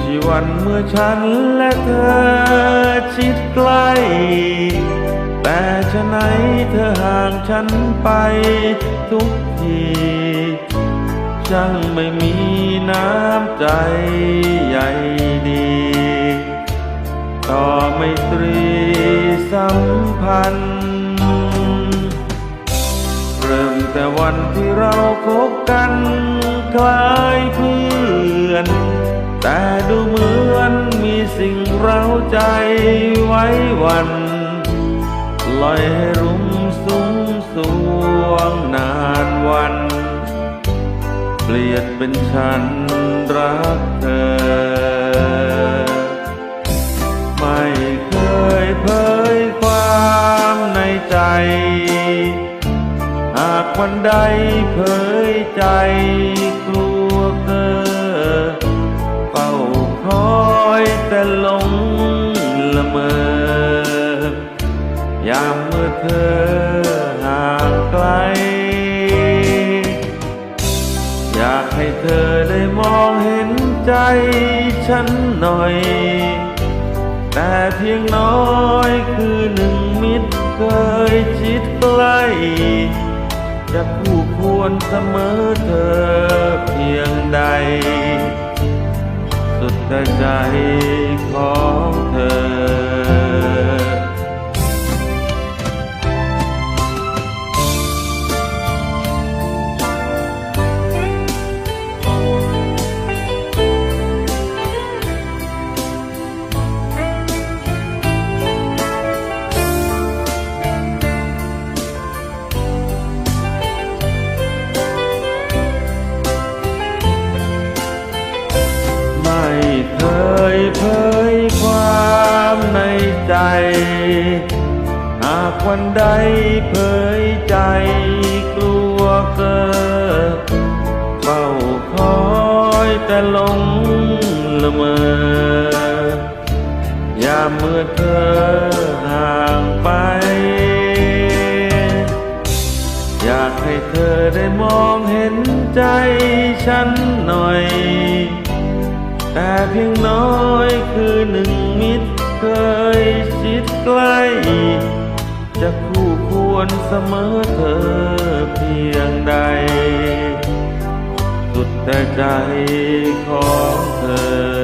ที่วันเมื่อฉันและเธอชิดใกล้ แต่ฉะไหนเธอห่างฉันไปทุกทีช่างไม่มีน้ำใจใหญ่ดี ต่อไม่ตรีสัมพันธ์เริ่มแต่วันที่เราคบกันคล้ายเพื่อ แต่ดูเหมือนมีสิ่งเร้าใจไว้วันลอยให้รุมสุมสวงนานวัน เปลี่ยนเป็นฉันรักเธอ ไม่เคยเผยความในใจ หากวันใดเผยใจ มอยามเมื่อเธอห่างไกล อยากให้เธอได้มองเห็นใจฉันหน่อย แต่เพียงน้อยคือหนึ่งมิตรเคยชิดใกล้จะคู่ควรเสมอเธอเพียงใด สุดใจ เคยเผยความในใจ หากวันใดเผยใจกลัวเกิดเฝ้าคอยแต่หลงละเมอยามเมื่อเธอห่างไป อยากให้เธอได้มองเห็นใจฉันหน่อย แต่เพียงน้อยคือหนึ่งมิตรเคยชิดใกล้ จะคู่ควรเสมอเธอเพียงใด สุดแต่ใจของเธอ